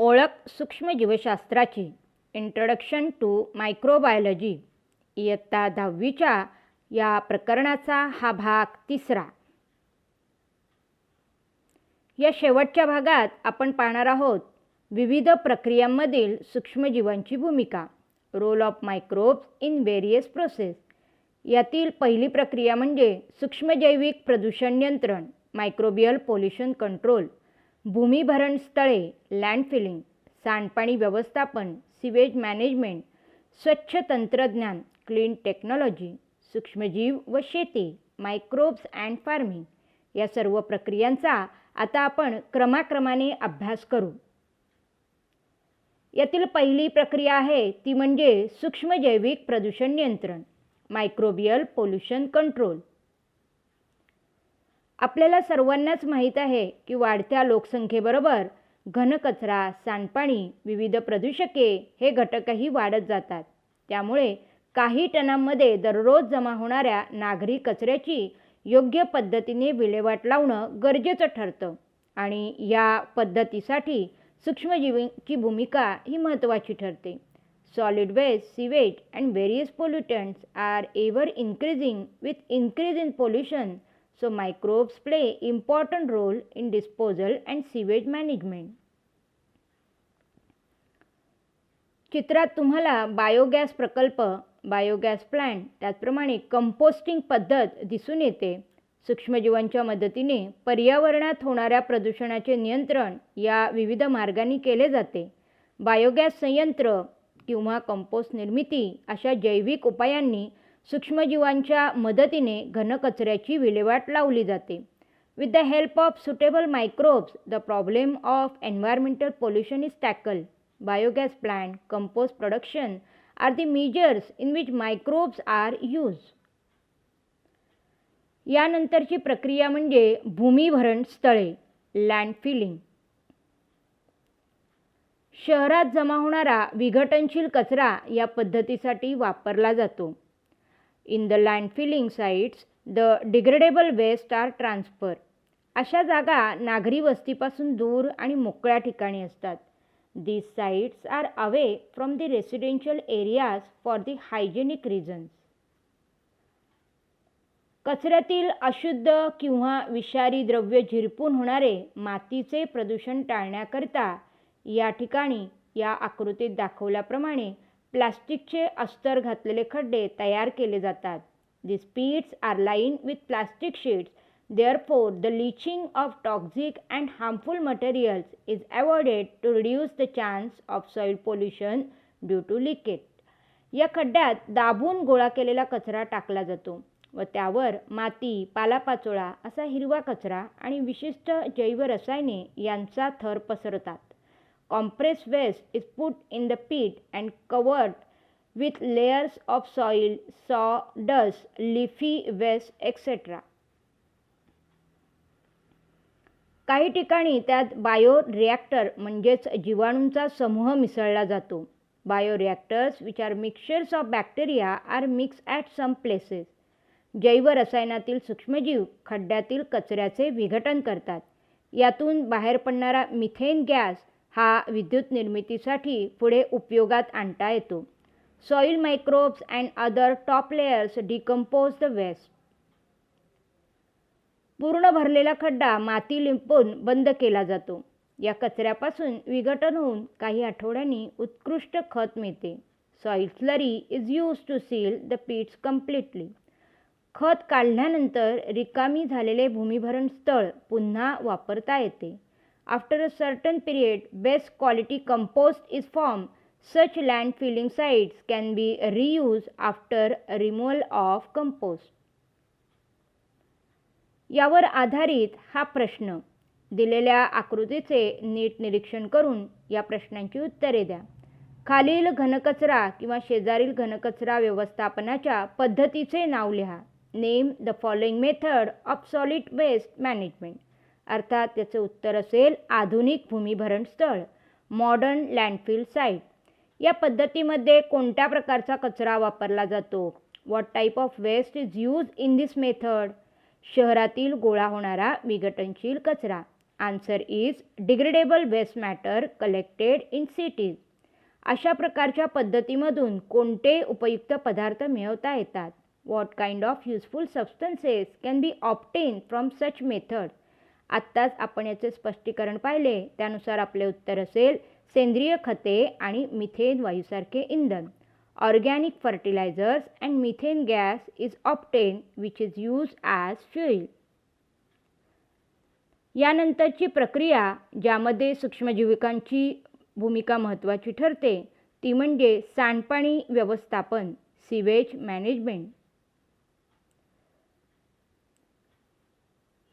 ओळख सूक्ष्मजीवशास्त्राची. Introduction to microbiology इयत्ता दहावीच्या या प्रकरणाचा हा भाग तिसरा. या शेवटच्या भागात आपण पाहणार आहोत विविध प्रक्रियांमधील सूक्ष्मजीवांची भूमिका role of microbes in various process यातील पहिली प्रक्रिया म्हणजे सूक्ष्मजैविक प्रदूषण नियंत्रण मायक्रोबियल पोल्युशन कंट्रोल भूमिभरण स्थळे लँडफिलिंग सांडपाणी व्यवस्थापन सिवेज मॅनेजमेंट स्वच्छ तंत्रज्ञान क्लीन टेक्नॉलॉजी सूक्ष्मजीव व शेती मायक्रोब्स अँड फार्मिंग या सर्व प्रक्रियांचा आता आपण क्रमाक्रमाने अभ्यास करू. यातील पहिली प्रक्रिया आहे ती म्हणजे सूक्ष्मजैविक प्रदूषण नियंत्रण मायक्रोबियल पोल्युशन कंट्रोल आपल्याला सर्वांनाच माहीत आहे की वाढत्या लोकसंख्येबरोबर घनकचरा सांडपाणी विविध प्रदूषके हे घटकही वाढत जातात. त्यामुळे काही टनांमध्ये दररोज जमा होणाऱ्या नागरी कचऱ्याची योग्य पद्धतीने विल्हेवाट लावणं गरजेचं ठरतं आणि या पद्धतीसाठी सूक्ष्मजीवींची भूमिका ही महत्त्वाची ठरते. Solid waste sewage and various pollutants are ever increasing with increase in pollution so microbes play important role in disposal and sewage management चित्रात तुम्हाला बायोगॅस प्रकल्प बायोगॅस प्लांट त्याचप्रमाणे कंपोस्टिंग पद्धत दिसून येते. सूक्ष्मजीवांच्या मदतीने पर्यावरणात होणाऱ्या प्रदूषणाचे नियंत्रण या विविध मार्गांनी केले जाते. बायोगॅस संयंत्र किंवा कंपोस्ट निर्मिती अशा जैविक उपायांनी सूक्ष्मजीवांच्या मदतीने घनकचऱ्याची विल्हेवाट लावली जाते. With the help of suitable microbes the problem of environmental pollution is tackle biogas plant compost production are the measures in which microbes are use यानंतरची प्रक्रिया म्हणजे भूमिभरण स्थळे लँड फिलिंग शहरात जमा होणारा विघटनशील कचरा या पद्धतीसाठी वापरला जातो. In the land filling sites the degradable waste are transfer अशा जागा नागरी वस्तीपासून दूर आणि मोकळ्या ठिकाणी असतात. These sites are away from the residential areas for the hygienic reasons कचऱ्यातील अशुद्ध किंवा विषारी द्रव्य झिरपून होणारे मातीचे प्रदूषण टाळण्याकरिता या ठिकाणी या आकृतीत दाखवल्याप्रमाणे प्लास्टिकचे अस्तर घातलेले खड्डे तयार केले जातात. This speeds are line with plastic sheets therefore the leaching of toxic and harmful materials is avoided to reduce the chance of soil pollution due to leakage या खड्ड्यात दाबून गोळा केलेला कचरा टाकला जातो व त्यावर माती पालापाचोळा असा हिरवा कचरा आणि विशिष्ट जैवरसायने यांचा थर पसरतात. Compress waste is put in the pit and covered with layers of soil, sawdust leafy waste etcetera काही ठिकाणी त्यात बायो रिॲक्टर म्हणजेच जीवाणूंचा समूह मिसळला जातो. Bio reactors which are mixtures of bacteria are mix at some places जैवरसायनातील सूक्ष्मजीव खड्ड्यातील कचऱ्याचे विघटन करतात. यातून बाहेर पडणारा मिथेन गॅस हा विद्युत निर्मितीसाठी पुढे उपयोगात आणता येतो. Soil microbes and other top layers decompose the waste पूर्ण भरलेला खड्डा माती लिंपून बंद केला जातो. या कचऱ्यापासून विघटन होऊन काही आठवड्यांनी उत्कृष्ट खत मिळते. Soil slurry is use to seal the pits completely खत काढल्यानंतर रिकामी झालेले भूमिभरण स्थळ पुन्हा वापरता येते. After a certain period best quality compost is formed. Such land filling sites can be after after of of compost यावर आधारित हा प्रश्न. दिलेल्या आकृतीचे नीट निरीक्षण करून या प्रश्नांची उत्तरे द्या. खालील घनकचरा किंवा शेजारील घनकचरा व्यवस्थापनाच्या पद्धतीचे नाव लिहा. Name the following method of solid waste management. अर्थात त्याचं उत्तर असेल आधुनिक भूमिभरण स्थळ मॉडर्न लँडफिल साईट या पद्धतीमध्ये कोणत्या प्रकारचा कचरा वापरला जातो? What type of waste is use in this method शहरातील गोळा होणारा विघटनशील कचरा. Answer is degradable waste matter collected in cities अशा प्रकारच्या पद्धतीमधून कोणते उपयुक्त पदार्थ मिळवता येतात? What kind of useful substances can be obtain from such method आत्ताच आपण याचे स्पष्टीकरण पाहिले. त्यानुसार आपले उत्तर असेल सेंद्रिय खते आणि मिथेन वायूसारखे इंधन. Organic fertilisers and methane gas is obtain which is use as fuel यानंतरची प्रक्रिया ज्यामध्ये सूक्ष्मजीविकांची भूमिका महत्त्वाची ठरते ती म्हणजे सांडपाणी व्यवस्थापन सिवेज मॅनेजमेंट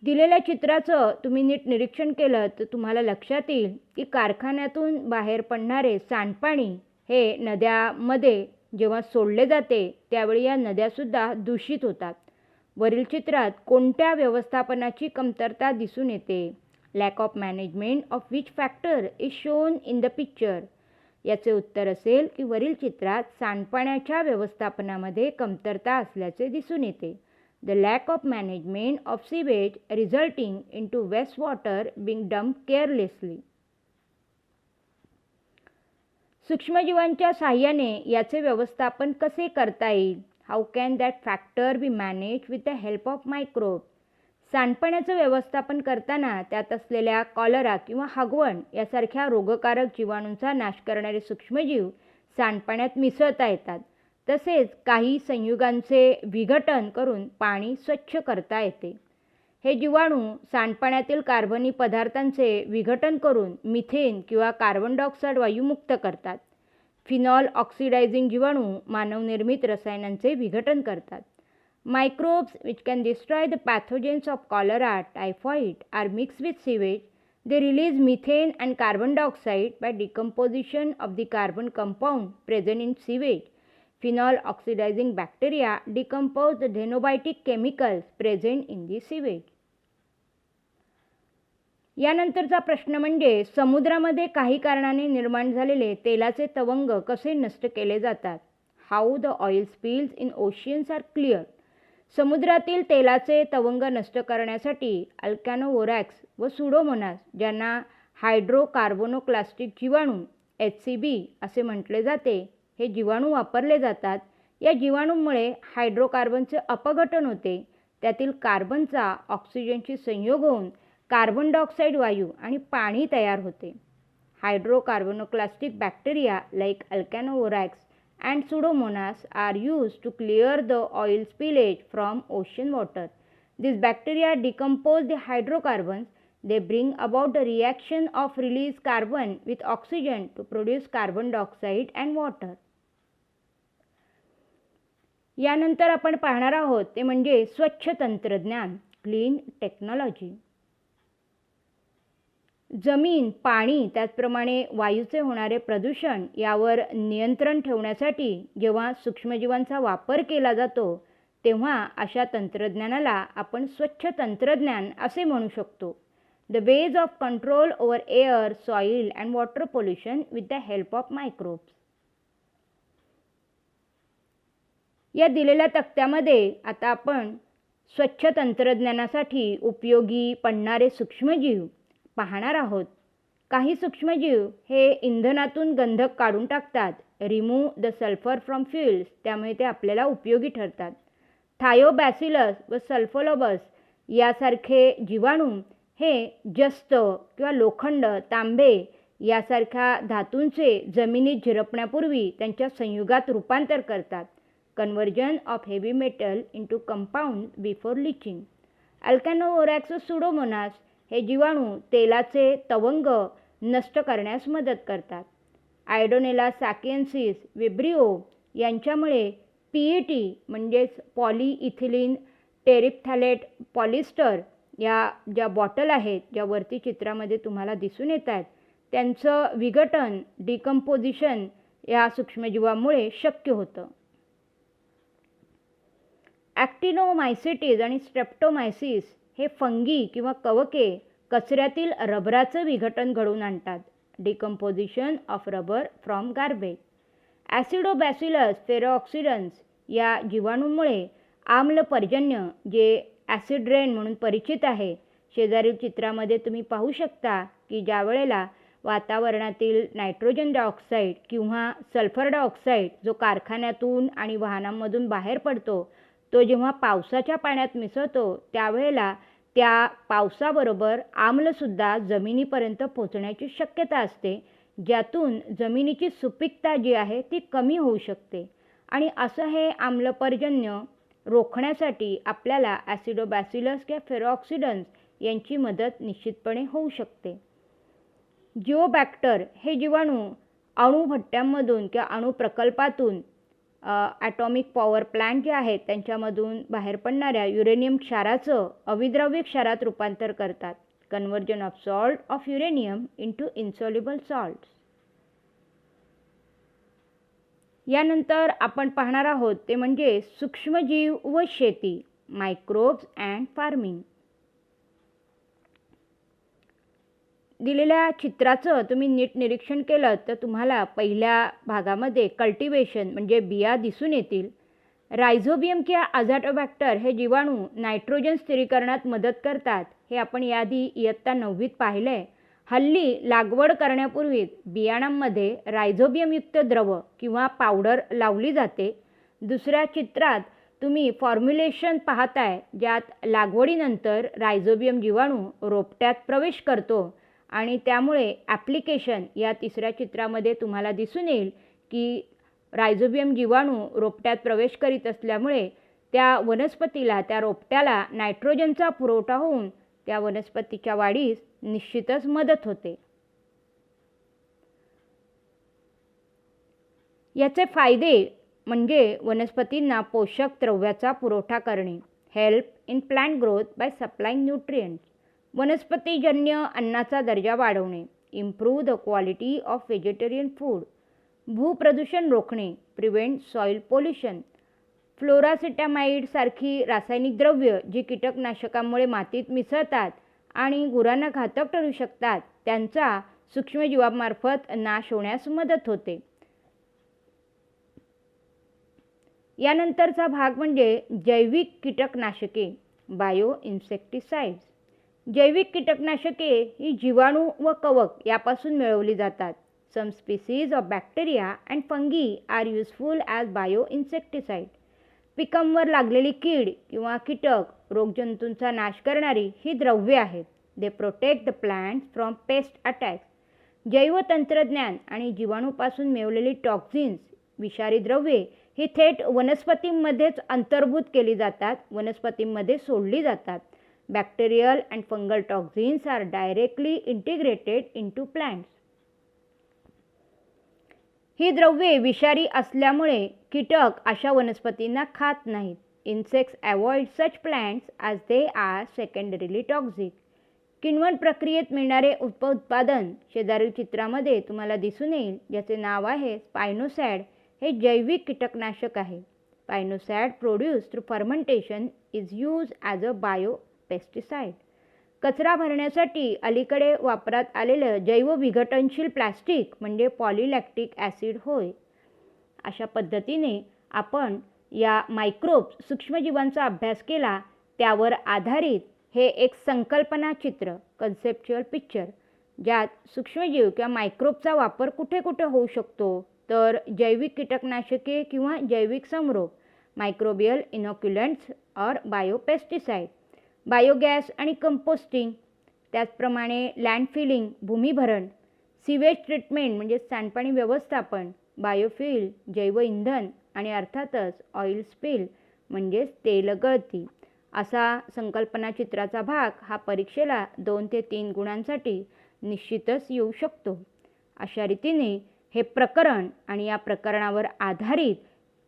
दिलेल्या चित्राचं तुम्ही नीट निरीक्षण केलं तर तुम्हाला लक्षात येईल की कारखान्यातून बाहेर पडणारे सांडपाणी हे नद्यामध्ये जेव्हा सोडले जाते त्यावेळी या नद्यासुद्धा दूषित होतात. वरील चित्रात कोणत्या व्यवस्थापनाची कमतरता दिसून येते? Lack of management of which factor is shown in the picture याचे उत्तर असेल की वरील चित्रात सांडपाण्याच्या व्यवस्थापनामध्ये कमतरता असल्याचे दिसून येते. The lack of management of sewage resulting into wastewater wastewater carelessly. Carelessly सूक्ष्मजीवांच्या साह्याने याचे व्यवस्थापन कसे करता येईल? How can that factor be manage with the help of microbe सांडपाण्याचं व्यवस्थापन करताना त्यात असलेल्या कॉलरा किंवा हगवण यासारख्या रोगकारक जीवाणूंचा नाश करणारे सूक्ष्मजीव सांडपाण्यात मिसळता येतात. तसेच काही संयुगांचे विघटन करून पाणी स्वच्छ करता येते. हे जीवाणू सांडपाण्यातील कार्बनी पदार्थांचे विघटन करून मिथेन किंवा कार्बन डायऑक्साईड वायू मुक्त करतात. फिनॉल ऑक्सिडायझिंग जीवाणू मानवनिर्मित रसायनांचे विघटन करतात. Microbes which can destroy the pathogens of cholera typhoid are mix with sewage they release methane and carbon dioxide by decomposition of the carbon compound present in sewage phenol oxidising bacteria decompose the xenobiotic chemicals present in the sewage. यानंतरचा प्रश्न म्हणजे समुद्रामध्ये काही कारणाने निर्माण झालेले तेलाचे तवंग कसे नष्ट केले जातात? How the oil spills in oceans are clear समुद्रातील तेलाचे तवंग नष्ट करण्यासाठी अल्कॅनोवोरॅक्स व सुडोमोनास ज्यांना हायड्रोकार्बोनोक्लास्टिक जीवाणू एच सी बी असे म्हटले जाते. हे जीवाणू वापरले जातात. या जीवाणूंमुळे हायड्रोकार्बनचे अपघटन होते. त्यातील कार्बनचा ऑक्सिजनशी संयोग होऊन कार्बन डायऑक्साईड वायू आणि पाणी तयार होते. Hydrocarbonoclastic bacteria like Alcanivorax and Pseudomonas are use to clear the oil spillage from ocean water this bacteria decompose the hydrocarbons they bring about the reaction of release carbon with oxygen to produce carbon dioxide and water यानंतर आपण पाहणार आहोत ते म्हणजे स्वच्छ तंत्रज्ञान clean technology जमीन पाणी त्याचप्रमाणे वायूचे होणारे प्रदूषण यावर नियंत्रण ठेवण्यासाठी जेव्हा सूक्ष्मजीवांचा वापर केला जातो तेव्हा अशा तंत्रज्ञानाला आपण स्वच्छ तंत्रज्ञान असे म्हणू शकतो. The ways of control over air soil and water pollution with the help of microbes या दिलेल्या तक्त्यामध्ये आता आपण स्वच्छ तंत्रज्ञानासाठी उपयोगी पडणारे सूक्ष्मजीव पाहणार आहोत. काही सूक्ष्मजीव हे इंधनातून गंधक काढून टाकतात remove the sulphur from fuels त्यामुळे ते आपल्याला उपयोगी ठरतात. थायोबॅसिलस व सल्फोलोबस यासारखे जीवाणू हे जस्त किंवा लोखंड तांबे यासारख्या धातूंचे जमिनीत झिरपण्यापूर्वी त्यांच्या संयुगात रूपांतर करतात. Conversion of heavy metal into compound before leaching Alcanivorax Pseudomonas हे जीवाणू तेलाचे तवंग नष्ट करण्यास मदत करतात. आयडोनेला सॅकियन्सिस विब्रिओ यांच्यामुळे पी ई टी म्हणजेच पॉलिइथिलीन टेरिपथॅलेट पॉलिस्टर या ज्या बॉटल आहेत ज्या वरती चित्रामध्ये तुम्हाला दिसून येत आहेत त्यांचं विघटन डिकम्पोजिशन या सूक्ष्मजीवामुळे शक्य होतं. ॲक्टिनोमायसिटीज आणि स्ट्रेप्टोमायसिस हे फंगी किंवा कवके कचऱ्यातील रबराचं विघटन घडवून आणतात. Decomposition of rubber from garbage Acidobacillus ferrooxidans या जीवाणूंमुळे आम्ल पर्जन्य जे ॲसिड रेन म्हणून परिचित आहे शेजारील चित्रामध्ये तुम्ही पाहू शकता की ज्या वेळेला वातावरणातील नायट्रोजन डायऑक्साईड किंवा सल्फर डायऑक्साईड जो कारखान्यातून आणि वाहनांमधून बाहेर पडतो तो जेव्हा पावसाच्या पाण्यात मिसळतो त्यावेळेला त्या पावसाबरोबर आम्लसुद्धा जमिनीपर्यंत पोचण्याची शक्यता असते ज्यातून जमिनीची सुपीकता जी आहे ती कमी होऊ शकते. आणि असं हे आम्लपर्जन्य रोखण्यासाठी आपल्याला ॲसिडोबॅसिलस किंवा फेरोऑक्सिडन्स यांची मदत निश्चितपणे होऊ शकते. जिओबॅक्टर हे जीवाणू अणुभट्ट्यांमधून किंवा अणुप्रकल्पातून ॲटॉमिक पॉवर प्लॅन्ट जे आहेत त्यांच्यामधून बाहेर पडणाऱ्या युरेनियम क्षाराचं अविद्रव्य क्षारात रूपांतर करतात. Conversion of salt of uranium into insoluble salt यानंतर आपण पाहणार आहोत ते म्हणजे सूक्ष्मजीव व शेती मायक्रोब्स अँड फार्मिंग दिलेल्या चित्राचं तुम्ही नीट निरीक्षण केलं तर तुम्हाला पहिल्या भागामध्ये कल्टिवेशन म्हणजे बिया दिसून येतील. रायझोबियम किंवा आझाटोबॅक्टर हे जीवाणू नायट्रोजन स्थिरीकरणात मदत करतात हे आपण याआधी इयत्ता नववीत पाहिलं आहे हल्ली लागवड करण्यापूर्वी बियाणांमध्ये रायझोबियमयुक्त द्रव किंवा पावडर लावली जाते. दुसऱ्या चित्रात तुम्ही फॉर्म्युलेशन पाहताय ज्यात लागवडीनंतर रायझोबियम जीवाणू रोपट्यात प्रवेश करतो. आणि त्यामुळे ॲप्लिकेशन या तिसऱ्या चित्रामध्ये तुम्हाला दिसून येईल की रायझोबियम जीवाणू रोपट्यात प्रवेश करीत असल्यामुळे त्या वनस्पतीला त्या रोपट्याला नायट्रोजनचा पुरवठा होऊन त्या वनस्पतीच्या वाढीस निश्चितच मदत होते. याचे फायदे म्हणजे वनस्पतींना पोषक द्रव्याचा पुरवठा करणे. Help in plant growth by supplying nutrients वनस्पतीजन्य अन्नाचा दर्जा वाढवणे improve the quality of vegetarian food भूप्रदूषण रोखणे प्रिव्हेंट सॉईल पोल्युशन फ्लोरासिटामाइडसारखी रासायनिक द्रव्य जी कीटकनाशकामुळे मातीत मिसळतात आणि गुरांना घातक ठरू शकतात त्यांचा सूक्ष्मजीवामार्फत नाश होण्यास मदत होते. यानंतरचा भाग म्हणजे जैविक कीटकनाशके बायो इन्सेक्टिसाइड्स जैविक कीटकनाशके ही जीवाणू व कवक यापासून मिळवली जातात. Some species of bacteria and fungi are useful as bio insecticide पिकांवर लागलेली कीड किंवा कीटक रोगजंतूंचा नाश करणारी ही द्रव्ये आहेत. They protect the plants from pest attacks जैवतंत्रज्ञान आणि जीवाणूपासून मिळवलेली टॉक्झिन्स विषारी द्रव्ये ही थेट वनस्पतींमध्येच अंतर्भूत केली जातात वनस्पतींमध्ये सोडली जातात. Bacterial and fungal toxins are directly integrated into plants ही द्रव्ये विषारी असल्यामुळे कीटक अशा वनस्पतींना खात नाहीत. Insects avoid such plants as they are secondarily toxic किण्वन प्रक्रियेत मिळणारे उपउत्पादन शेजारील चित्रामध्ये तुम्हाला दिसून येईल. ज्याचे नाव आहे स्पायनोसॅड हे जैविक कीटकनाशक आहे. Spinosad produce through fermentation is use as a bio pesticide कचरा भरण्यासाठी अलीकडे वापरात आलेलं जैवविघटनशील प्लॅस्टिक म्हणजे पॉलिलॅक्टिक ॲसिड होय. अशा पद्धतीने आपण या मायक्रोब्स सूक्ष्मजीवांचा अभ्यास केला त्यावर आधारित हे एक संकल्पना चित्र कन्सेप्च्युअल पिक्चर ज्यात सूक्ष्मजीव किंवा मायक्रोबचा वापर कुठे कुठे होऊ शकतो? तर जैविक कीटकनाशके किंवा जैविक समरोग मायक्रोबियल इनॉक्युलंट्स और बायोपेस्टिसाइड बायोगॅस आणि कंपोस्टिंग त्याचप्रमाणे लँडफिलिंग भूमिभरण सिवेज ट्रीटमेंट म्हणजे सांडपाणी व्यवस्थापन बायोफ्युल जैव इंधन आणि अर्थातच ऑइल स्पिल म्हणजेच तेल गळती. असा संकल्पना चित्राचा भाग हा परीक्षेला दोन ते तीन गुणांसाठी निश्चितच येऊ शकतो. अशा रीतीने हे प्रकरण आणि या प्रकरणावर आधारित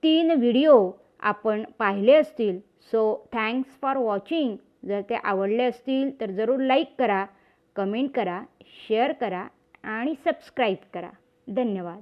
तीन व्हिडिओ आपण पाहिले असतील. सो थँक्स फॉर वॉचिंग जर ते आवडले असतील तर जरूर लाईक करा कमेंट करा शेअर करा आणि सबस्क्राईब करा. धन्यवाद.